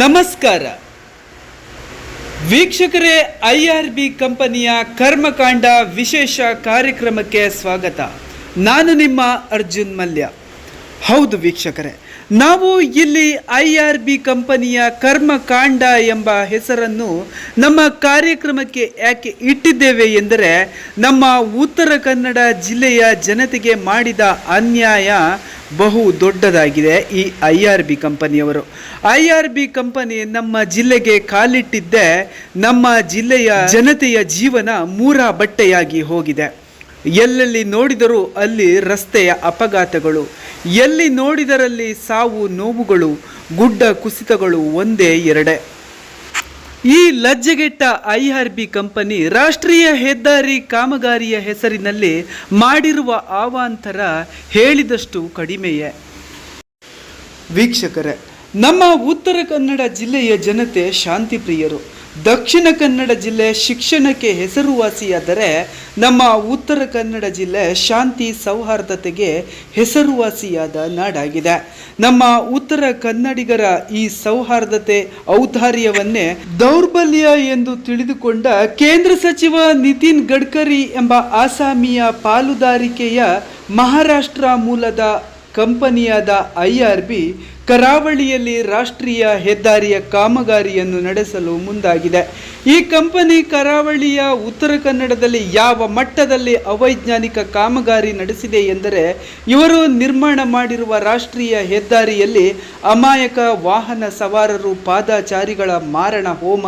ನಮಸ್ಕಾರ. ವೀಕ್ಷಕರೇ, I R B ಕಂಪನಿಯ ಕರ್ಮಕಾಂಡ ವಿಶೇಷ ಕಾರ್ಯಕ್ರಮಕ್ಕೆ ಸ್ವಾಗತ. ನಾನು ನಿಮ್ಮ ಅರ್ಜುನ್ ಮಲ್ಯ. ಹೌದು ವೀಕ್ಷಕರೇ, ನಾವು ಇಲ್ಲಿ ಐ ಆರ್ ಬಿ ಕಂಪನಿಯ ಕರ್ಮಕಾಂಡ ಎಂಬ ಹೆಸರನ್ನು ನಮ್ಮ ಕಾರ್ಯಕ್ರಮಕ್ಕೆ ಯಾಕೆ ಇಟ್ಟಿದ್ದೇವೆ ಎಂದರೆ, ನಮ್ಮ ಉತ್ತರ ಕನ್ನಡ ಜಿಲ್ಲೆಯ ಜನತೆಗೆ ಮಾಡಿದ ಅನ್ಯಾಯ ಬಹು ದೊಡ್ಡದಾಗಿದೆ ಈ ಐ ಆರ್ ಬಿ ಕಂಪನಿಯವರು. ಐ ಆರ್ ಬಿ ಕಂಪನಿ ನಮ್ಮ ಜಿಲ್ಲೆಗೆ ಕಾಲಿಟ್ಟಿದ್ದೇ ನಮ್ಮ ಜಿಲ್ಲೆಯ ಜನತೆಯ ಜೀವನ ಮೂರ ಬಟ್ಟೆಯಾಗಿ ಹೋಗಿದೆ. ಎಲ್ಲೆಲ್ಲಿ ನೋಡಿದರೂ ಅಲ್ಲಿ ರಸ್ತೆಯ ಅಪಘಾತಗಳು, ಎಲ್ಲಿ ನೋಡಿದರಲ್ಲಿ ಸಾವು ನೋವುಗಳು, ಗುಡ್ಡ ಕುಸಿತಗಳು ಒಂದೇ ಎರಡೇ. ಈ ಲಜ್ಜೆಗೆಟ್ಟ ಐ ಆರ್ ಬಿ ಕಂಪನಿ ರಾಷ್ಟ್ರೀಯ ಹೆದ್ದಾರಿ ಕಾಮಗಾರಿಯ ಹೆಸರಿನಲ್ಲಿ ಮಾಡಿರುವ ಆವಾಂತರ ಹೇಳಿದಷ್ಟು ಕಡಿಮೆಯೇ. ವೀಕ್ಷಕರೇ, ನಮ್ಮ ಉತ್ತರ ಕನ್ನಡ ಜಿಲ್ಲೆಯ ಜನತೆ ಶಾಂತಿ ಪ್ರಿಯರು ದಕ್ಷಿಣ ಕನ್ನಡ ಜಿಲ್ಲೆ ಶಿಕ್ಷಣಕ್ಕೆ ಹೆಸರುವಾಸಿಯಾದರೆ ನಮ್ಮ ಉತ್ತರ ಕನ್ನಡ ಜಿಲ್ಲೆ ಶಾಂತಿ ಸೌಹಾರ್ದತೆಗೆ ಹೆಸರುವಾಸಿಯಾದ ನಾಡಾಗಿದೆ. ನಮ್ಮ ಉತ್ತರ ಕನ್ನಡಿಗರ ಈ ಸೌಹಾರ್ದತೆ ಔದಾರ್ಯವನ್ನೇ ದೌರ್ಬಲ್ಯ ಎಂದು ತಿಳಿದುಕೊಂಡ ಕೇಂದ್ರ ಸಚಿವ ನಿತಿನ್ ಗಡ್ಕರಿ ಎಂಬ ಆಸಾಮಿಯ ಪಾಲುದಾರಿಕೆಯ ಮಹಾರಾಷ್ಟ್ರ ಮೂಲದ ಕಂಪನಿಯಾದ ಐ ಆರ್ ಬಿ ಕರಾವಳಿಯಲ್ಲಿ ರಾಷ್ಟ್ರೀಯ ಹೆದ್ದಾರಿಯ ಕಾಮಗಾರಿಯನ್ನು ನಡೆಸಲು ಮುಂದಾಗಿದೆ. ಈ ಕಂಪನಿ ಕರಾವಳಿಯ ಉತ್ತರ ಕನ್ನಡದಲ್ಲಿ ಯಾವ ಮಟ್ಟದಲ್ಲಿ ಅವೈಜ್ಞಾನಿಕ ಕಾಮಗಾರಿ ನಡೆಸಿದೆ ಎಂದರೆ, ಇವರು ನಿರ್ಮಾಣ ಮಾಡಿರುವ ರಾಷ್ಟ್ರೀಯ ಹೆದ್ದಾರಿಯಲ್ಲಿ ಅಮಾಯಕ ವಾಹನ ಸವಾರರು ಪಾದಾಚಾರಿಗಳ ಮಾರಣ ಹೋಮ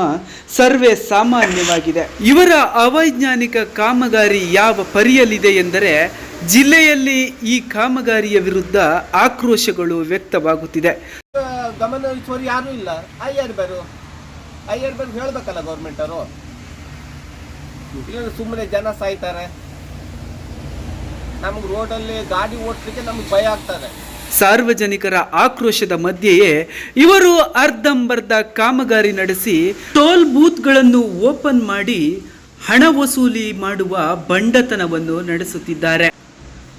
ಸರ್ವೇ ಸಾಮಾನ್ಯವಾಗಿದೆ. ಇವರ ಅವೈಜ್ಞಾನಿಕ ಕಾಮಗಾರಿ ಯಾವ ಪರಿಯಲಿದೆ ಎಂದರೆ ಜಿಲ್ಲೆಯಲ್ಲಿ ಈ ಕಾಮಗಾರಿಯ ವಿರುದ್ಧ ಆಕ್ರೋಶಗಳು ವ್ಯಕ್ತವಾಗುತ್ತಿದೆ. ಗಮನ ಹರಿಸುವವರು ಯಾರೂ ಇಲ್ಲ. ಅಯ್ಯರ್ ಬರು. ಆರ್ ಬರು ಹೇಳ್ಬೇಕಲ್ಲ ಗೌರ್ಮೆಂಟ್ ಅವರು. ಸುಮ್ಮನೆ ಜನ ಸಾಯ್ತಾರೆ. ನಮ್ಗೆ ರೋಡಲ್ಲಿ ಗಾಡಿ ಓಡಿಸ್ಲಿಕ್ಕೆ ನಮ್ಗೆ ಭಯ ಆಗ್ತದೆ. ಸಾರ್ವಜನಿಕರ ಆಕ್ರೋಶದ ಮಧ್ಯೆಯೇ ಇವರು ಅರ್ಧಂಬರ್ಧ ಕಾಮಗಾರಿ ನಡೆಸಿ ಟೋಲ್ ಬೂತ್ಗಳನ್ನು ಓಪನ್ ಮಾಡಿ ಹಣ ವಸೂಲಿ ಮಾಡುವ ಬಂಡತನವನ್ನು ನಡೆಸುತ್ತಿದ್ದಾರೆ.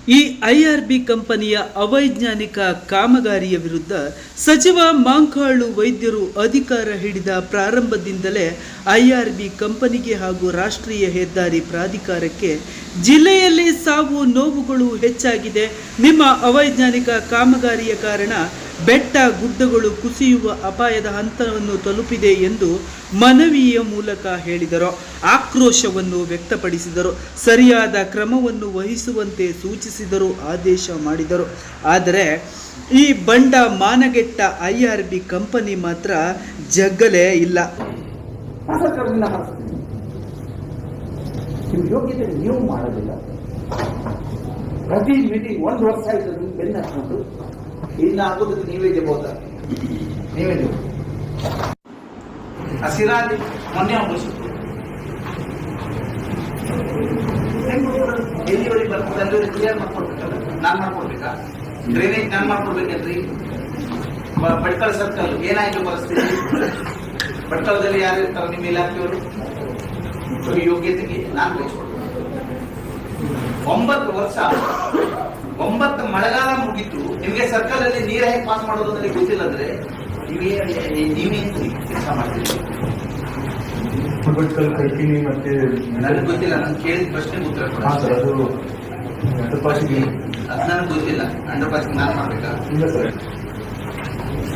ಈ ಐಆರ್ಬಿ ಕಂಪನಿಯ ಅವೈಜ್ಞಾನಿಕ ಕಾಮಗಾರಿಯ ವಿರುದ್ಧ ಸಚಿವ ಮಾಂಕಾಳು ವೈದ್ಯರು ಅಧಿಕಾರ ಹಿಡಿದ ಪ್ರಾರಂಭದಿಂದಲೇ ಐಆರ್ಬಿ ಕಂಪನಿಗೆ ಹಾಗೂ ರಾಷ್ಟ್ರೀಯ ಹೆದ್ದಾರಿ ಪ್ರಾಧಿಕಾರಕ್ಕೆ ಜಿಲ್ಲೆಯಲ್ಲಿ ಸಾವು ನೋವುಗಳು ಹೆಚ್ಚಾಗಿದೆ. ನಿಮ್ಮ ಅವೈಜ್ಞಾನಿಕ ಕಾಮಗಾರಿಯ ಕಾರಣ ಬೆಟ್ಟ ಗುಡ್ಡಗಳು ಕುಸಿಯುವ ಅಪಾಯದ ಹಂತವನ್ನು ತಲುಪಿದೆ ಎಂದು ಮನವಿಯ ಮೂಲಕ ಹೇಳಿದರು. ಆಕ್ರೋಶವನ್ನು ವ್ಯಕ್ತಪಡಿಸಿದರು. ಸರಿಯಾದ ಕ್ರಮವನ್ನು ವಹಿಸುವಂತೆ ಸೂಚಿಸಿದರು, ಆದೇಶ ಮಾಡಿದರು. ಆದರೆ ಈ ಬಂಡ ಮಾನಗೆಟ್ಟ ಐ ಆರ್ ಬಿ ಕಂಪನಿ ಮಾತ್ರ ಜಗ್ಗಲೇ ಇಲ್ಲ. ಮಾಡೋದಿಲ್ಲ ಪ್ರತಿ ಮೀಟಿಂಗ್ ಒಂದು ವರ್ಷ ಆಯ್ತು ಬೆನ್ನ ಹಾಕೊಂಡು ಇನ್ನು ಆಗೋದಕ್ಕೆ ನೀವೇ ಜಬೋದ ನೀವೇ ಜವಾಬ್ದಾರಿ. ಹಸಿರಾದಿ ಮೊನ್ನೆ ಮುಗಿಸಿತು ಎಲ್ಲಿವರೆಗೆ ಬರ್ತದೆ ಅಲ್ಲಿ ಕ್ಲಿಯರ್ ಮಾಡ್ಕೊಡ್ಬೇಕಲ್ಲ? ನಾನ್ ಮಾಡ್ಕೊಡ್ಬೇಕಾ? ಡ್ರೈನೇಜ್ ನಾನ್ ಮಾಡ್ಕೊಡ್ಬೇಕಲ್ರಿ ಬ- ಭಟ್ಕಳ ಸರ್ಕಲ್ ಏನಾಯ್ತು ಪರಿಸ್ಥಿತಿ? ಭಟ್ಕಳದಲ್ಲಿ ಯಾರು ಇರ್ತಾರೆ ನಿಮ್ಮ ಇಲಾಖೆಯವರು? ಯೋಗ್ಯತೆಗೆ ನಾನು ಕಳಿಸ್ಕೊಡ್ಬೇಕು ಒಂಬತ್ತು ವರ್ಷ ಒಂಬತ್ತು ಮಳೆಗಾಲ ಮುಗಿತು ನಿಮಗೆ ಸರ್ಕಲ್ ಅಲ್ಲಿ ನೀರ ಹೇಗೆ ಪಾಸ್ ಮಾಡೋದು ನನಗೆ ಗೊತ್ತಿಲ್ಲ ಅಂದ್ರೆ ನೀವೇ ನೀವೇ ಕೆಲಸ ಮಾಡ್ತೀರಿ. ಕಲ್ಕಿನಿ ಮತ್ತೆ ನನಗೆ ಗೊತ್ತಿಲ್ಲ ನಾನು ಕೇಳಿದ ಪ್ರಶ್ನೆಗೆ ಉತ್ತರ ಕೊಡಿ. ಅದು ಅಂಡರ್ ಪಾಸಿಗೆ ಅದು ನನಗೆ ಗೊತ್ತಿಲ್ಲ ಅಂಡರ್ ಪಾಸ್ ನಾನು ಮಾಡ್ಬೇಕಾ? ಇಲ್ಲ ಸರ್.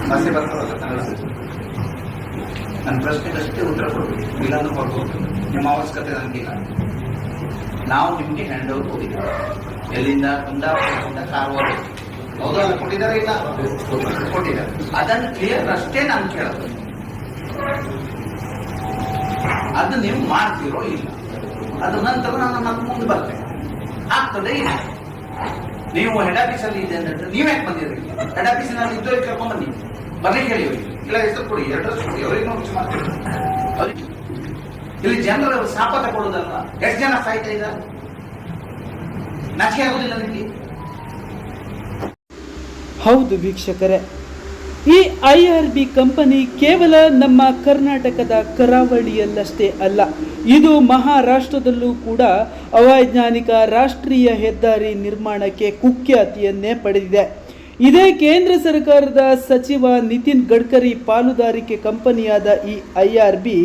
ಭಾಷೆ ಬರ್ತಾವಲ್ಲ ಕನ್ನಡ ನನ್ನ ಪ್ರಶ್ನೆಗೆ ಅಷ್ಟೇ ಉತ್ತರ ಕೊಡ್ಬೇಕು ಇಲ್ಲಾಂದ್ರೆ ಕೊಡ್ಬೋದು ನಿಮ್ಮ ಅವಶ್ಯಕತೆ ನನಗಿಲ್ಲ. ನಾವು ನಿಮಗೆ ಹ್ಯಾಂಡ್ ಓವರ್ ಕೊಟ್ಟಿದ್ದೇವೆ. ಎಲ್ಲಿಂದ ಕುಂದಾಪುರದಿಂದ ಕಾರವಾರ ಹೌದಲ್ಲ ಕೊಟ್ಟಿದ್ದಾರೆ ಇಲ್ಲ? ಕೊಟ್ಟಿದ್ದಾರೆ. ಅದನ್ನು ಕ್ಲಿಯರ್ ಅಷ್ಟೇ ನಾನು ಕೇಳೋದು ಅದು ನೀವು ಮಾಡ್ತೀರೋ ಇಲ್ಲ? ಅದ ನಂತರ ನಾನು ಮತ್ತೆ ಮುಂದೆ ಬರ್ತೇನೆ. ಆಗ್ತದೆ ಇಲ್ಲ? ನೀವು ಹೆಡ್ ಆಫೀಸ್ ಅಲ್ಲಿ ಇದೆ ಅಂತ ನೀವ್ ಯಾಕೆ ಬಂದಿರಿ ಹೆಡ್ ಆಫೀಸ್ ನಾನು ಇದ್ದವ್ರಿಗೆ ಕರ್ಕೊಂಡ್ ಬನ್ನಿ. ಬರ್ಲಿಕ್ಕೆ ಹೇಳಿ ಇಲ್ಲ, ಹೆಸರು ಕೊಡಿ ಅಡ್ರೆಸ್ ಕೊಡಿ, ಅವ್ರಿಗೆ ನೋಟಿಸ್ ಮಾಡ್ತೀವಿ ಇಲ್ಲಿ ಜನರು ಶಾಪ ತಗೊಳ್ಳೋದಲ್ಲ ಎಷ್ಟು ಜನ ಸಾಯ್ತಾ ಇದ್ದಾರೆ? ನಾಚಿಕೆ ಆಗೋದಿಲ್ಲ ಹೌದು ವೀಕ್ಷಕರೇ, ಈ ಐ ಆರ್ ಬಿ ಕಂಪನಿ ಕೇವಲ ನಮ್ಮ ಕರ್ನಾಟಕದ ಕರಾವಳಿಯಲ್ಲಷ್ಟೇ ಅಲ್ಲ, ಇದು ಮಹಾರಾಷ್ಟ್ರದಲ್ಲೂ ಕೂಡ ಅವೈಜ್ಞಾನಿಕ ರಾಷ್ಟ್ರೀಯ ಹೆದ್ದಾರಿ ನಿರ್ಮಾಣಕ್ಕೆ ಕುಖ್ಯಾತಿಯನ್ನೇ ಪಡೆದಿದೆ. ಇದೇ ಕೇಂದ್ರ ಸರ್ಕಾರದ ಸಚಿವ ನಿತಿನ್ ಗಡ್ಕರಿ ಪಾಲುದಾರಿಕೆ ಕಂಪನಿಯಾದ ಈ ಐ ಆರ್ ಬಿ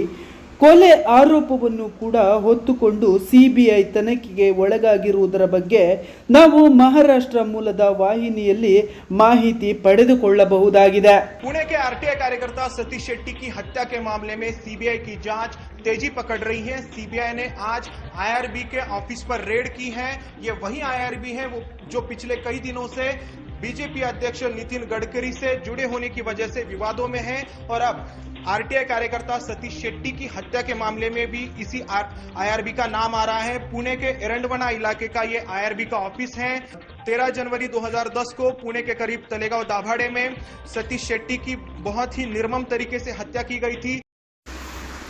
ಕೊಲೆ ಆರೋಪವನ್ನು ಕೂಡ ಹೊತ್ತುಕೊಂಡು ಸಿಬಿಐ ತನಿಖೆಗೆ ಒಳಗಾಗಿರುವುದರ ಬಗ್ಗೆ ನಾವು ಮಹಾರಾಷ್ಟ್ರ ಮೂಲದ ವಾಹಿನಿಯಲ್ಲಿ ಮಾಹಿತಿ ಪಡೆದುಕೊಳ್ಳಬಹುದಾಗಿದೆ पुणे के आरटीआई कार्यकर्ता सतीश शेट्टी की हत्या के मामले में सीबीआई की जांच तेजी पकड़ रही है सीबीआई ने आज आईआरबी के ऑफिस पर रेड की है ये वही आईआरबी है वो जो पिछले कई दिनों से बीजेपी अध्यक्ष नितिन गडकरी से जुड़े होने की वजह से विवादों में है और अब आरटीआई कार्यकर्ता सतीश शेट्टी की हत्या के मामले में भी इसी आईआरबी का नाम आ रहा है। पुणे के एरंडवना इलाके का ये आईआरबी का ऑफ़िस है। 13 जनवरी 2010 को पुणे के करीब तलेगांव दाभाड़े में सतीश शेट्टी की बहुत ही निर्मम तरीके से हत्या की गई थी।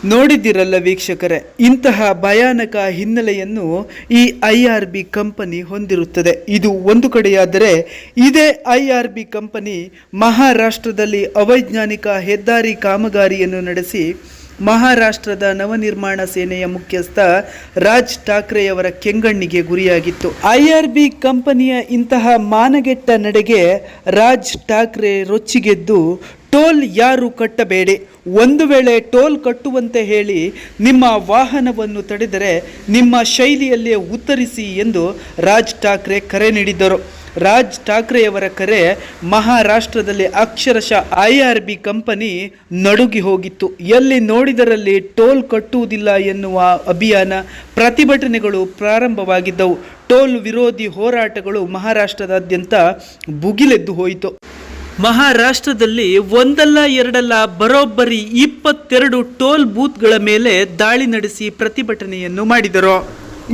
ನೋಡಿದ್ದಿರಲ್ಲ ವೀಕ್ಷಕರೇ, ಇಂತಹ ಭಯಾನಕ ಹಿನ್ನೆಲೆಯನ್ನು ಈ ಐ ಆರ್ ಬಿ ಕಂಪನಿ ಹೊಂದಿರುತ್ತದೆ. ಇದು ಒಂದು ಕಡೆಯಾದರೆ ಇದೇ ಐ ಆರ್ ಬಿ ಕಂಪನಿ ಮಹಾರಾಷ್ಟ್ರದಲ್ಲಿ ಅವೈಜ್ಞಾನಿಕ ಹೆದ್ದಾರಿ ಕಾಮಗಾರಿಯನ್ನು ನಡೆಸಿ ಮಹಾರಾಷ್ಟ್ರದ ನವನಿರ್ಮಾಣ ಸೇನೆಯ ಮುಖ್ಯಸ್ಥ ರಾಜ್ ಠಾಕ್ರೆಯವರ ಕೆಂಗಣ್ಣಿಗೆ ಗುರಿಯಾಗಿತ್ತು. ಐ ಆರ್ ಬಿ ಕಂಪನಿಯ ಇಂತಹ ಮಾನಗೆಟ್ಟ ನಡೆಗೆ ರಾಜ್ ಠಾಕ್ರೆ ರೊಚ್ಚಿಗೆದ್ದು ಟೋಲ್ ಯಾರು ಕಟ್ಟಬೇಡಿ. ಒಂದು ವೇಳೆ ಟೋಲ್ ಕಟ್ಟುವಂತೆ ಹೇಳಿ ನಿಮ್ಮ ವಾಹನವನ್ನು ತಡೆದರೆ ನಿಮ್ಮ ಶೈಲಿಯಲ್ಲೇ ಉತ್ತರಿಸಿ ಎಂದು ರಾಜ್ ಠಾಕ್ರೆ ಕರೆ ನೀಡಿದ್ದರು. ರಾಜ್ ಠಾಕ್ರೆಯವರ ಕರೆ ಮಹಾರಾಷ್ಟ್ರದಲ್ಲಿ ಅಕ್ಷರಶಃ ಐ ಆರ್ ಬಿ ಕಂಪನಿ ನಡುಗಿ ಹೋಗಿತ್ತು. ಎಲ್ಲಿ ನೋಡಿದರಲ್ಲಿ ಟೋಲ್ ಕಟ್ಟುವುದಿಲ್ಲ ಎನ್ನುವ ಅಭಿಯಾನ ಪ್ರತಿಭಟನೆಗಳು ಪ್ರಾರಂಭವಾಗಿದ್ದವು. ಟೋಲ್ ವಿರೋಧಿ ಹೋರಾಟಗಳು ಮಹಾರಾಷ್ಟ್ರದಾದ್ಯಂತ ಭುಗಿಲೆದ್ದು ಹೋಯಿತು. ಮಹಾರಾಷ್ಟ್ರದಲ್ಲಿ ಒಂದಲ್ಲ ಎರಡಲ್ಲ ಬರೋಬ್ಬರಿ ಇಪ್ಪತ್ತೆರಡು ಟೋಲ್ ಬೂತ್ಗಳ ಮೇಲೆ ದಾಳಿ ನಡೆಸಿ ಪ್ರತಿಭಟನೆಯನ್ನು ಮಾಡಿದರು.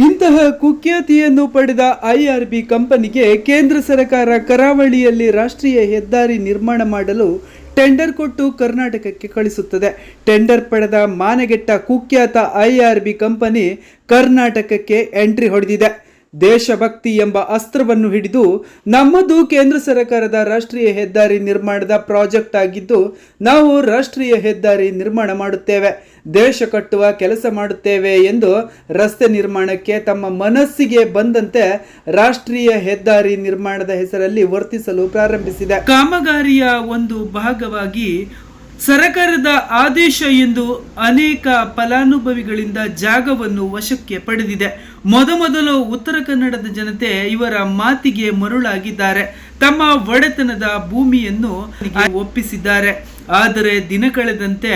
ಇಂತಹ ಕುಖ್ಯಾತಿಯನ್ನು ಪಡೆದ ಐಆರ್ಬಿ ಕಂಪನಿಗೆ ಕೇಂದ್ರ ಸರ್ಕಾರ ಕರಾವಳಿಯಲ್ಲಿ ರಾಷ್ಟ್ರೀಯ ಹೆದ್ದಾರಿ ನಿರ್ಮಾಣ ಮಾಡಲು ಟೆಂಡರ್ ಕೊಟ್ಟು ಕರ್ನಾಟಕಕ್ಕೆ ಕಳಿಸುತ್ತದೆ. ಟೆಂಡರ್ ಪಡೆದ ಮಾನಗೆಟ್ಟ ಕುಖ್ಯಾತ ಐಆರ್ಬಿ ಕಂಪನಿ ಕರ್ನಾಟಕಕ್ಕೆ ಎಂಟ್ರಿ ಹೊಡೆದಿದೆ. ದೇಶಭಕ್ತಿ ಎಂಬ ಅಸ್ತ್ರವನ್ನು ಹಿಡಿದು ನಮ್ಮದು ಕೇಂದ್ರ ಸರ್ಕಾರದ ರಾಷ್ಟ್ರೀಯ ಹೆದ್ದಾರಿ ನಿರ್ಮಾಣದ ಪ್ರಾಜೆಕ್ಟ್ ಆಗಿದ್ದು, ನಾವು ರಾಷ್ಟ್ರೀಯ ಹೆದ್ದಾರಿ ನಿರ್ಮಾಣ ಮಾಡುತ್ತೇವೆ, ದೇಶ ಕಟ್ಟುವ ಕೆಲಸ ಮಾಡುತ್ತೇವೆ ಎಂದು ರಸ್ತೆ ನಿರ್ಮಾಣಕ್ಕೆ ತಮ್ಮ ಮನಸ್ಸಿಗೆ ಬಂದಂತೆ ರಾಷ್ಟ್ರೀಯ ಹೆದ್ದಾರಿ ನಿರ್ಮಾಣದ ಹೆಸರಲ್ಲಿ ವರ್ತಿಸಲು ಪ್ರಾರಂಭಿಸಿದೆ. ಕಾಮಗಾರಿಯ ಒಂದು ಭಾಗವಾಗಿ ಸರಕಾರದ ಆದೇಶ ಎಂದು ಅನೇಕ ಫಲಾನುಭವಿಗಳಿಂದ ಜಾಗವನ್ನು ವಶಕ್ಕೆ ಪಡೆದಿದೆ. ಮೊದಮೊದಲು ಉತ್ತರ ಕನ್ನಡದ ಜನತೆ ಇವರ ಮಾತಿಗೆ ಮರುಳಾಗಿದ್ದಾರೆ. ತಮ್ಮ ಒಡೆತನದ ಭೂಮಿಯನ್ನು ಒಪ್ಪಿಸಿದ್ದಾರೆ. ಆದರೆ ದಿನ ಕಳೆದಂತೆ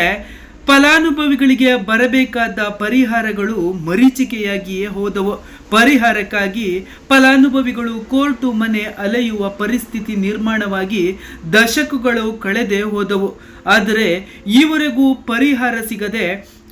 ಫಲಾನುಭವಿಗಳಿಗೆ ಬರಬೇಕಾದ ಪರಿಹಾರಗಳು ಮರೀಚಿಕೆಯಾಗಿಯೇ ಹೋದವು. ಪರಿಹಾರಕ್ಕಾಗಿ ಫಲಾನುಭವಿಗಳು ಕೋರ್ಟು ಮನೆ ಅಲೆಯುವ ಪರಿಸ್ಥಿತಿ ನಿರ್ಮಾಣವಾಗಿ ದಶಕಗಳು ಕಳೆದೇ ಹೋದವು. ಆದರೆ ಈವರೆಗೂ ಪರಿಹಾರ ಸಿಗದೆ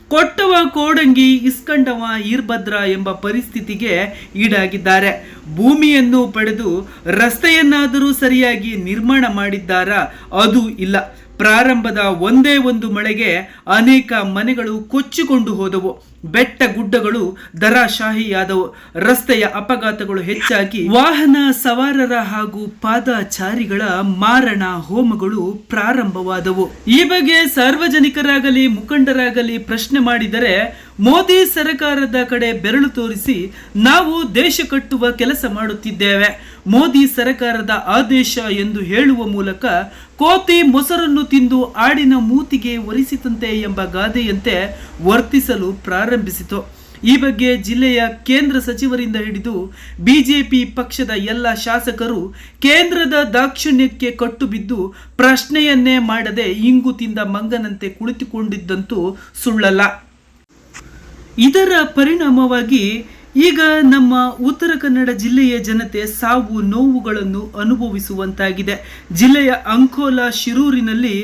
ಕೊಟ್ಟವ ಕೋಡಂಗಿ ಇಸ್ಕಂಡವ ಈರ್ಭದ್ರ ಎಂಬ ಪರಿಸ್ಥಿತಿಗೆ ಈಡಾಗಿದ್ದಾರೆ. ಭೂಮಿಯನ್ನು ಪಡೆದು ರಸ್ತೆಯನ್ನಾದರೂ ಸರಿಯಾಗಿ ನಿರ್ಮಾಣ ಮಾಡಿದ್ದಾರಾ? ಅದು ಇಲ್ಲ. ಪ್ರಾರಂಭದ ಒಂದೇ ಒಂದು ಮಳೆಗೆ ಅನೇಕ ಮನೆಗಳು ಕೊಚ್ಚಿಕೊಂಡು ಹೋದವು. ಬೆಟ್ಟ ಗುಡ್ಡಗಳು ದರಾಶಾಹಿಯಾದವು ರಸ್ತೆಯ ಅಪಘಾತಗಳು ಹೆಚ್ಚಾಗಿ ವಾಹನ ಸವಾರರ ಹಾಗೂ ಪಾದಚಾರಿಗಳ ಮಾರಣ ಹೋಮಗಳು ಪ್ರಾರಂಭವಾದವು. ಈ ಬಗ್ಗೆ ಸಾರ್ವಜನಿಕರಾಗಲಿ, ಮುಖಂಡರಾಗಲಿ ಪ್ರಶ್ನೆ ಮಾಡಿದರೆ ಮೋದಿ ಸರ್ಕಾರದ ಕಡೆ ಬೆರಳು ತೋರಿಸಿ ನಾವು ದೇಶ ಕಟ್ಟುವ ಕೆಲಸ ಮಾಡುತ್ತಿದ್ದೇವೆ. ಮೋದಿ ಸರ್ಕಾರದ ಆದೇಶ ಎಂದು ಹೇಳುವ ಮೂಲಕ ಕೋತಿ ಮೊಸರನ್ನು ತಿಂದು ಆಡಿನ ಮೂತಿಗೆ ಒರಿಸಿತಂತೆ ಎಂಬ ಗಾದೆಯಂತೆ ವರ್ತಿಸಲು ಪ್ರಾರಂಭಿಸಿತು ಈ ಬಗ್ಗೆ ಜಿಲ್ಲೆಯ ಕೇಂದ್ರ ಸಚಿವರಿಂದ ಹಿಡಿದು ಬಿಜೆಪಿ ಪಕ್ಷದ ಎಲ್ಲ ಶಾಸಕರು ಕೇಂದ್ರದ ದಾಕ್ಷಿಣ್ಯಕ್ಕೆ ಕಟ್ಟು ಬಿದ್ದು ಪ್ರಶ್ನೆಯನ್ನೇ ಮಾಡದೆ ಇಂಗು ತಿಂದ ಮಂಗನಂತೆ ಕುಳಿತುಕೊಂಡಿದ್ದಂತೂ ಸುಳ್ಳಲ್ಲ. ಇದರ ಪರಿಣಾಮವಾಗಿ ಈಗ ನಮ್ಮ ಉತ್ತರ ಕನ್ನಡ ಜಿಲ್ಲೆಯ ಜನತೆ ಸಾವು ನೋವುಗಳನ್ನು ಅನುಭವಿಸುವಂತಾಗಿದೆ. ಜಿಲ್ಲೆಯ ಅಂಕೋಲಾ ಶಿರೂರಿನಲ್ಲಿ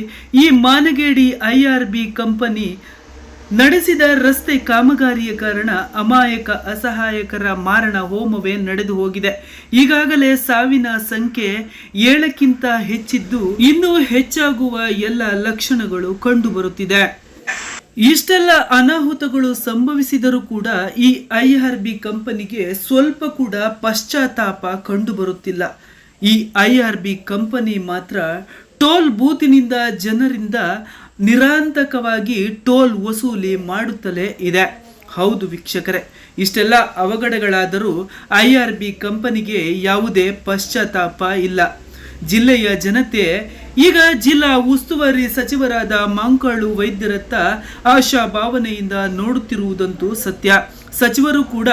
ಈ ಮಾನಗೇಡಿ ಐ ಬಿ ಕಂಪನಿ ನಡೆಸಿದ ರಸ್ತೆ ಕಾಮಗಾರಿಯ ಕಾರಣ ಅಮಾಯಕ, ಅಸಹಾಯಕರ ಮಾರಣ ಹೋಮವೇ ನಡೆದು ಹೋಗಿದೆ. ಈಗಾಗಲೇ ಸಾವಿನ ಸಂಖ್ಯೆ ಏಳಕ್ಕಿಂತ ಹೆಚ್ಚಿದ್ದು ಇನ್ನೂ ಹೆಚ್ಚಾಗುವ ಎಲ್ಲ ಲಕ್ಷಣಗಳು ಕಂಡುಬರುತ್ತಿದೆ. ಇಷ್ಟೆಲ್ಲ ಅನಾಹುತಗಳು ಸಂಭವಿಸಿದರೂ ಕೂಡ ಈ ಐಆರ್ ಆರ್ ಬಿ ಕಂಪನಿಗೆ ಸ್ವಲ್ಪ ಕೂಡ ಪಶ್ಚಾತ್ತಾಪ ಕಂಡುಬರುತ್ತಿಲ್ಲ. ಈ ಐ ಬಿ ಕಂಪನಿ ಮಾತ್ರ ಟೋಲ್ ಬೂತಿನಿಂದ ಜನರಿಂದ ನಿರಾಂತಕವಾಗಿ ಟೋಲ್ ವಸೂಲಿ ಮಾಡುತ್ತಲೇ ಇದೆ. ಹೌದು ವೀಕ್ಷಕರೇ, ಇಷ್ಟೆಲ್ಲ ಅವಘಡಗಳಾದರೂ ಐ ಆರ್ ಬಿ ಕಂಪನಿಗೆ ಯಾವುದೇ ಪಶ್ಚಾತ್ತಾಪ ಇಲ್ಲ. ಜಿಲ್ಲೆಯ ಜನತೆ ಈಗ ಜಿಲ್ಲಾ ಉಸ್ತುವಾರಿ ಸಚಿವರಾದ ಮಾಂಕಾಳು ವೈದ್ಯರತ್ತ ಆಶಾ ಭಾವನೆಯಿಂದ ನೋಡುತ್ತಿರುವುದಂತೂ ಸತ್ಯ. ಸಚಿವರು ಕೂಡ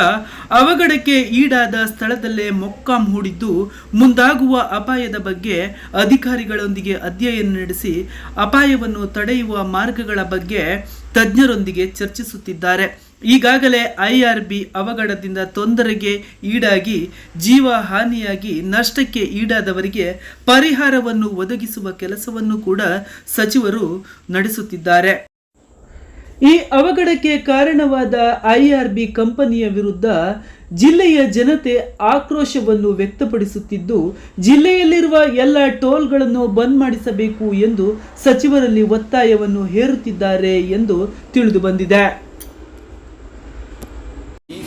ಅವಘಡಕ್ಕೆ ಈಡಾದ ಸ್ಥಳದಲ್ಲೇ ಮೊಕ್ಕಾಂ ಹೂಡಿದ್ದು, ಮುಂದಾಗುವ ಅಪಾಯದ ಬಗ್ಗೆ ಅಧಿಕಾರಿಗಳೊಂದಿಗೆ ಅಧ್ಯಯನ ನಡೆಸಿ ಅಪಾಯವನ್ನು ತಡೆಯುವ ಮಾರ್ಗಗಳ ಬಗ್ಗೆ ತಜ್ಞರೊಂದಿಗೆ ಚರ್ಚಿಸುತ್ತಿದ್ದಾರೆ. ಈಗಾಗಲೇ ಐ ಆರ್ ಬಿ ಅವಘಡದಿಂದ ತೊಂದರೆಗೆ ಈಡಾಗಿ, ಜೀವ ಹಾನಿಯಾಗಿ, ನಷ್ಟಕ್ಕೆ ಈಡಾದವರಿಗೆ ಪರಿಹಾರವನ್ನು ಒದಗಿಸುವ ಕೆಲಸವನ್ನು ಕೂಡ ಸಚಿವರು ನಡೆಸುತ್ತಿದ್ದಾರೆ. ಈ ಅವಘಡಕ್ಕೆ ಕಾರಣವಾದ ಐ ಆರ್ ಬಿ ಕಂಪನಿಯ ವಿರುದ್ಧ ಜಿಲ್ಲೆಯ ಜನತೆ ಆಕ್ರೋಶವನ್ನು ವ್ಯಕ್ತಪಡಿಸುತ್ತಿದ್ದು, ಜಿಲ್ಲೆಯಲ್ಲಿರುವ ಎಲ್ಲ ಟೋಲ್ಗಳನ್ನು ಬಂದ್ ಮಾಡಿಸಬೇಕು ಎಂದು ಸಚಿವರಲ್ಲಿ ಒತ್ತಾಯವನ್ನು ಹೇರುತ್ತಿದ್ದಾರೆ ಎಂದು ತಿಳಿದು ಬಂದಿದೆ ಈ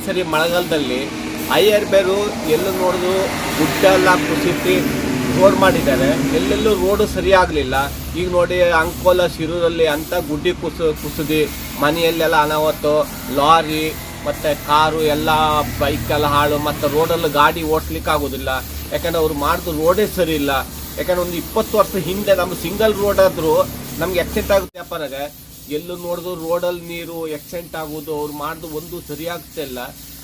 ಸರಿ ಮಳೆಗಾಲದಲ್ಲಿ ಹೈಯರ್ ಬೇರು ಎಲ್ಲ ನೋಡಿದ್ರು ಗುಡ್ಡ ಎಲ್ಲ ಕುಸಿಸಿ ರೋಡ್ ಮಾಡಿದ್ದಾರೆ. ಎಲ್ಲೆಲ್ಲೂ ರೋಡು ಸರಿ ಆಗಲಿಲ್ಲ. ಈಗ ನೋಡಿ ಅಂಕೋಲ, ಶಿರೂರಲ್ಲಿ ಅಂತ ಗುಡ್ಡಿ ಕುಸು, ಕುಸಿದು, ಮನೆಯಲ್ಲೆಲ್ಲ ಅನಾವತ್ತು ಲಾರಿ ಮತ್ತು ಕಾರು, ಎಲ್ಲ ಬೈಕೆಲ್ಲ ಹಾಳು, ಮತ್ತು ರೋಡಲ್ಲಿ ಗಾಡಿ ಓಡಿಸ್ಲಿಕ್ಕೆ ಆಗೋದಿಲ್ಲ. ಯಾಕಂದ್ರೆ ಅವ್ರು ಮಾಡಿದ ರೋಡೇ ಸರಿ ಇಲ್ಲ. ಯಾಕಂದ್ರೆ ಒಂದು ಇಪ್ಪತ್ತು ವರ್ಷ ಹಿಂದೆ ನಮ್ಮ ಸಿಂಗಲ್ ರೋಡ್ ಆದರೂ ನಮ್ಗೆ ಆಕ್ಸಿಡೆಂಟ್ ಆಗುತ್ತೆ ವ್ಯಾಪಾರಾಗ. ಎಲ್ಲೂ ನೋಡಿದ್ರು ರೋಡಲ್ಲಿ ನೀರು ಎಕ್ಸೆಂಟ್ ಆಗೋದು ಅವ್ರು ಮಾಡಿದ ಒಂದು ಸರಿಯಾಗ್ತಾ ಇಲ್ಲ.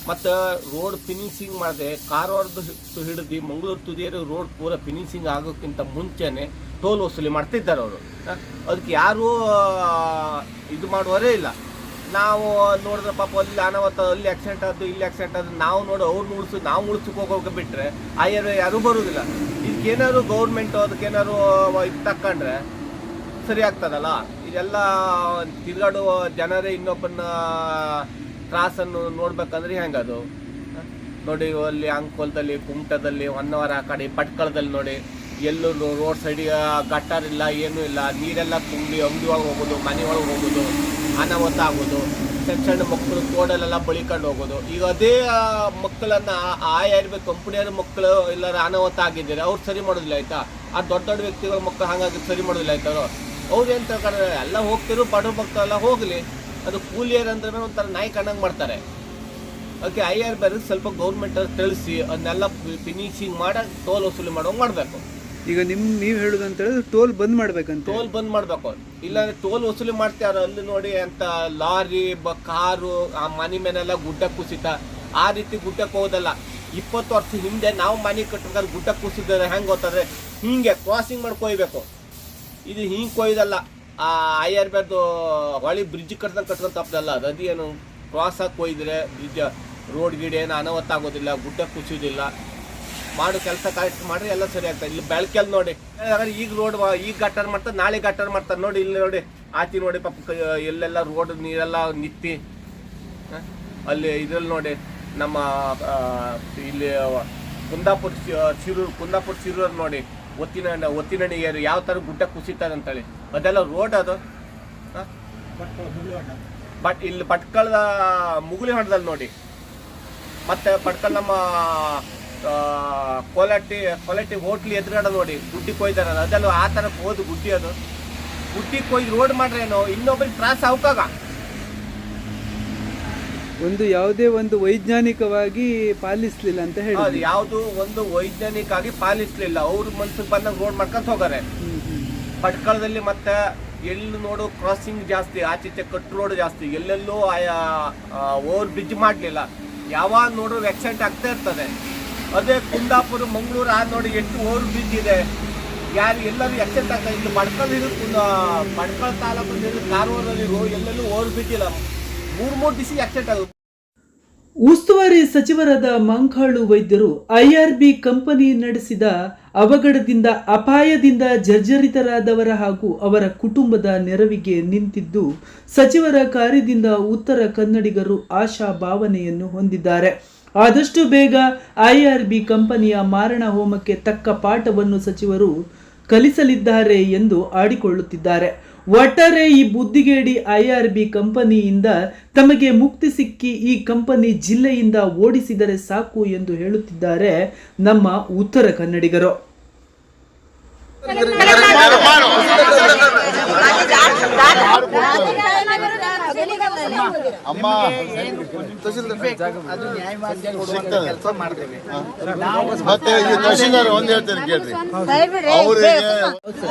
ಮತ್ತು ರೋಡ್ ಫಿನಿಶಿಂಗ್ ಮಾಡಿದೆ ಕಾರವಾರದ ಹಿಡಿದು ಮಂಗಳೂರು ತುದಿಯರು ರೋಡ್ ಪೂರ ಫಿನಿಶಿಂಗ್ ಆಗೋಕ್ಕಿಂತ ಮುಂಚೆನೆ ಟೋಲ್ ವಸೂಲಿ ಮಾಡ್ತಿದ್ದಾರೆ ಅವರು. ಅದಕ್ಕೆ ಯಾರೂ ಇದು ಮಾಡುವರೇ ಇಲ್ಲ. ನಾವು ನೋಡಿದ್ರೆ ಪಾಪ ಅಲ್ಲಿ ಅನಾಹುತ, ಅಲ್ಲಿ ಆಕ್ಸಿಡೆಂಟ್ ಆದ್ದು, ಇಲ್ಲಿ ಆಕ್ಸಿಡೆಂಟ್ ಆದ್ದು, ನಾವು ನೋಡಿ ಅವ್ರನ್ನ ಉಳಿಸು, ನಾವು ಉಳಿಸಕ್ಕೆ ಹೋಗೋಕೆ ಬಿಟ್ಟರೆ ಆಯರ್ ಯಾರೂ ಬರೋದಿಲ್ಲ. ಇದಕ್ಕೇನಾದ್ರು ಗೌರ್ಮೆಂಟು ಅದಕ್ಕೇನಾದ್ರು ಇದು ತಕ್ಕಂಡ್ರೆ ಸರಿ ಆಗ್ತದಲ್ಲ ಇದೆಲ್ಲ ತಿರುಗಾಡುವ ಜನರೇ ಇನ್ನೊಬ್ಬನ ತ್ರಾಸನ್ನು ನೋಡ್ಬೇಕಂದ್ರೆ ಹೆಂಗದು ನೋಡಿ ಅಲ್ಲಿ ಅಂಕೋಲದಲ್ಲಿ ಕುಮಟದಲ್ಲಿ ಹೊನ್ನವರ ಆ ಕಡೆ ಪಟ್ಕಳದಲ್ಲಿ ನೋಡಿ ಎಲ್ಲೂ ರೋಡ್ ಸೈಡಿಗೆ ಗಟ್ಟರ್ ಇಲ್ಲ ಏನೂ ಇಲ್ಲ. ನೀರೆಲ್ಲ ತುಂಬಿ ಅಂಗಡಿ ಒಳಗೆ ಹೋಗೋದು ಮನೆ ಒಳಗೆ ಹೋಗೋದು ಅನಾಹುತ ಆಗೋದು. ಸಣ್ಣ ಸಣ್ಣ ಮಕ್ಕಳು ತೋಡಲ್ಲೆಲ್ಲ ಬಳಿಕೊಂಡು ಹೋಗೋದು. ಈಗ ಅದೇ ಆ, ಮಕ್ಕಳನ್ನ ಆಯಾ ಇರ್ಬೇಕು ಕಂಪ್ನಿಯವ್ರ ಮಕ್ಕಳು ಎಲ್ಲರ ಅನಾಹುತ ಆಗಿದ್ದಾರೆ. ಅವ್ರು ಸರಿ ಮಾಡೋದಿಲ್ಲ ಆಯ್ತಾ? ಆ ದೊಡ್ಡ ದೊಡ್ಡ ವ್ಯಕ್ತಿಗಳ ಮಕ್ಕಳು ಹಾಗಾಗಿ ಸರಿ ಮಾಡೋದಿಲ್ಲ ಆಯ್ತಾರೋ ಅವ್ರು ಏನು ಕರೆದ್ರೆ ಎಲ್ಲ ಹೋಗ್ತಿರೋ ಬಡವ್ರ ಎಲ್ಲ ಹೋಗಲಿ ಅದು ಕೂಲಿಯರ್ ಅಂದ್ರೆ ಒಂಥರ ನಾಯಿ ಕಂಡಂಗೆ ಮಾಡ್ತಾರೆ. ಅದಕ್ಕೆ ಐ ಆರ್ ಬೇರೆ ಸ್ವಲ್ಪ ಗೌರ್ಮೆಂಟ್ ತಿಳಿಸಿ ಅದನ್ನೆಲ್ಲ ಫಿನಿಶಿಂಗ್ ಮಾಡಿ ಟೋಲ್ ವಸೂಲಿ ಮಾಡೋಂಗೆ ಮಾಡಬೇಕು. ಈಗ ನಿಮ್ ನೀವು ಅಂತ ಹೇಳಿದ್ರೆ ಟೋಲ್ ಬಂದ್ ಮಾಡ್ಬೇಕು ಟೋಲ್ ಬಂದ್ ಮಾಡಬೇಕು ಇಲ್ಲಾಂದ್ರೆ ಟೋಲ್ ವಸೂಲಿ ಮಾಡ್ತಾರ ಅಲ್ಲಿ ನೋಡಿ ಅಂತ ಲಾರಿ ಬ ಕಾರು ಆ ಮನೆ ಮೇಲೆಲ್ಲ ಗುಡ್ಡ ಕುಸಿತ. ಆ ರೀತಿ ಗುಡ್ಡಕ್ಕೆ ಹೋಗೋದಲ್ಲ. ಇಪ್ಪತ್ತು ವರ್ಷ ಹಿಂದೆ ನಾವು ಮನೆ ಕಟ್ಟಬೇಕಾದ್ರೆ ಗುಡ್ಡ ಕುಸಿದ್ರೆ ಹೆಂಗೆ ಗೊತ್ತಾದ್ರೆ ಹಿಂಗೆ ಕ್ರಾಸಿಂಗ್ ಮಾಡಿ ಕೊಯ್ಬೇಕು ಇದು ಹಿಂಗೆ ಕೊಯ್ದಲ್ಲ. ಆ ಐ ಆರ್ ಬೇರ್ದು ಹೊಳಿ ಬ್ರಿಡ್ಜ್ ಕಟ್ದಂಗೆ ಕಟ್ಕೊಂಡು ತಪ್ಪದಲ್ಲ ಅದು ಏನು ಕ್ರಾಸ್ ಆಗಿ ಕೊಯ್ದ್ರೆ ಬ್ರಿಡ್ಜ್ ರೋಡ್ ಗಿಡ ಏನು ಅನಾಹುತ ಆಗೋದಿಲ್ಲ ಗುಡ್ಡ ಕುಸಿಯೋದಿಲ್ಲ. ಮಾಡೋ ಕೆಲಸ ಕರೆಕ್ಟ್ ಮಾಡ್ರೆ ಎಲ್ಲ ಸರಿ ಆಗ್ತದೆ ಇಲ್ಲಿ. ಬೆಳಕೆಲ್ಲಿ ನೋಡಿ. ಹಾಗಾದ್ರೆ ಈಗ ರೋಡ್ ಈಗ ಗಟ್ಟರ್ ಮಾಡ್ತಾರೆ, ನಾಳೆ ಗಟ್ಟರ್ ಮಾಡ್ತಾರೆ. ನೋಡಿ ಇಲ್ಲಿ ನೋಡಿ, ಆಚೆ ನೋಡಿ ಪಾಪ ಎಲ್ಲೆಲ್ಲ ರೋಡ್ ನೀರೆಲ್ಲ ನಿತ್ತಿ? ಅಲ್ಲಿ ಇದ್ರಲ್ಲಿ ನೋಡಿ, ನಮ್ಮ ಇಲ್ಲಿ ಕುಂದಾಪುರ ಸಿರೂರು ಕುಂದಾಪುರ ಸಿರೂರು ನೋಡಿ. ಒತ್ತಿನ ಒತ್ತಿನ ನೀರು ಯಾವ ಥರ ಗುಡ್ಡ ಕುಸಿತಾರೆ ಅಂತೇಳಿ. ಅದೆಲ್ಲ ರೋಡ್ ಅದು? ಬಟ್ ಇಲ್ಲಿ ಪಟ್ಕಳದ ಮುಗುಲಿ ಹೊಂಡದಲ್ಲಿ ನೋಡಿ. ಮತ್ತೆ ಪಟ್ಕಳ ನಮ್ಮ ಕ್ವಾಲಿಟಿ ಕೋಲಾಟಿ ಹೋಟ್ಲಿ ಎದುರುಗಡೆ ನೋಡಿ, ಗುಡ್ಡಿ ಕೊಯ್ದಾರಲ್ಲ ಅದೆಲ್ಲ ಆ ಥರ ಹೋದು ಗುಡ್ಡಿ ಅದು. ಗುಡ್ಡಿ ಕೊಯ್ದು ರೋಡ್ ಮಾಡ್ರೇನು ಇನ್ನೊಬ್ಬರಿಗೆ ತ್ರಾಸ ಅವಕಾಗ. ಒಂದು ಯಾವುದೇ ಒಂದು ವೈಜ್ಞಾನಿಕವಾಗಿ ಪಾಲಿಸ್ಲಿಲ್ಲ ಅಂತ ಹೇಳಿ ಯಾವುದು ಒಂದು ವೈಜ್ಞಾನಿಕ ಆಗಿ ಪಾಲಿಸ್ಲಿಲ್ಲ. ಅವ್ರ ಮನ್ಸಿಗೆ ಬಂದಾಗ ರೋಡ್ ಮಾಡ್ಕೊಂತ ಹೋಗಾರೆ. ಪಟ್ಕಳದಲ್ಲಿ ಮತ್ತೆ ಎಲ್ಲಿ ನೋಡು ಕ್ರಾಸಿಂಗ್ ಜಾಸ್ತಿ ಆಚೀಚೆ ಕಟ್ ರೋಡ್ ಜಾಸ್ತಿ ಎಲ್ಲೆಲ್ಲೂ ಆಯಾ ಓವರ್ ಬ್ರಿಡ್ಜ್ ಮಾಡಲಿಲ್ಲ. ಯಾವಾಗ ನೋಡು ಆಕ್ಸಿಡೆಂಟ್ ಆಗ್ತಾ ಇರ್ತದೆ. ಅದೇ ಕುಂದಾಪುರ ಮಂಗಳೂರು ಆ ನೋಡಿ ಎಷ್ಟು ಓವರ್ ಬ್ರಿಡ್ಜ್ ಇದೆ. ಯಾರು ಎಲ್ಲರೂ ಆಕ್ಸಿಡೆಂಟ್ ಆಗ್ತಾ ಇಲ್ಲಿ ಬಡ್ಕಲ್ ಇದು ಬಡ್ಕಳ ತಾಲೂಕು ಕಾರವಾರದಲ್ಲಿ ಎಲ್ಲೆಲ್ಲೂ ಓವರ್ ಬ್ರಿಡ್ಜ್ ಇಲ್ಲ. ಮೂರು ಮೂರು ದಿವಸ ಆಕ್ಸಿಡೆಂಟ್ ಆಗುತ್ತೆ. ಉಸ್ತುವಾರಿ ಸಚಿವರಾದ ಮಂಕಾಳು ವೈದ್ಯರು ಐಆರ್ಬಿ ಕಂಪನಿ ನಡೆಸಿದ ಅವಘಡದಿಂದ ಅಪಾಯದಿಂದ ಜರ್ಜರಿತರಾದವರ ಹಾಗೂ ಅವರ ಕುಟುಂಬದ ನೆರವಿಗೆ ನಿಂತಿದ್ದು ಸಚಿವರ ಕಾರ್ಯದಿಂದ ಉತ್ತರ ಕನ್ನಡಿಗರು ಆಶಾ ಭಾವನೆಯನ್ನು ಹೊಂದಿದ್ದಾರೆ. ಆದಷ್ಟು ಬೇಗ ಐಆರ್ಬಿ ಕಂಪನಿಯ ಮಾರಣ ಹೋಮಕ್ಕೆ ತಕ್ಕ ಪಾಠವನ್ನು ಸಚಿವರು ಕಲಿಸಲಿದ್ದಾರೆ ಎಂದು ಆಡಿಕೊಳ್ಳುತ್ತಿದ್ದಾರೆ. ಒಟ್ಟಾರೆ ಈ ಬುದ್ಧಿಗೇಡಿ ಐಆರ್ಬಿ ಕಂಪನಿಯಿಂದ ತಮಗೆ ಮುಕ್ತಿ ಸಿಕ್ಕಿ ಈ ಕಂಪನಿ ಜಿಲ್ಲೆಯಿಂದ ಓಡಿಸಿದರೆ ಸಾಕು ಎಂದು ಹೇಳುತ್ತಿದ್ದಾರೆ ನಮ್ಮ ಉತ್ತರ ಕನ್ನಡಿಗರು. ಅಮ್ಮ ಕೆಲಸ ಮಾಡ್ತೇವೆ ಮತ್ತೆ ಈ ತಹಶೀಲ್ದಾರ್ ಒಂದ್ ಹೇಳ್ತೇನೆ, ಕೇಳ್ರಿ. ಅವರಿಗೆ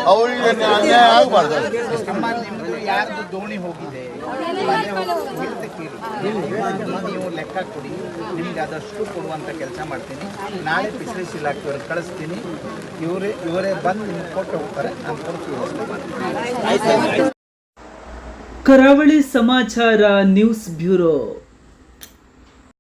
ಅವ್ರಿಗೆ ಅನ್ಯಾಯ ಆಗಬಾರ್ದು. ಯಾರ್ದು ದೋಣಿ ಹೋಗಿದೆ? ನೀವು ಲೆಕ್ಕ ಕೊಡಿ. ನಿಮ್ಗೆ ಅದಷ್ಟು ಕೊಡುವಂತ ಕೆಲಸ ಮಾಡ್ತೀನಿ. ನಾಳೆ ಫಿಶರೀಸ್ ಇಲಾಖೆಯವ್ರಿಗೆ ಕಳಿಸ್ತೀನಿ. ಇವರೇ ಇವರೇ ಬಂದು ನಿಮ್ಗೆ ಕೊಟ್ಟು ಹೋಗ್ತಾರೆ, ನಾನು ಕೊಡ್ತೀವಿ ಕರಾವಳಿ ಸಮಾಚಾರ ನ್ಯೂಸ್ ಬ್ಯೂರೋ.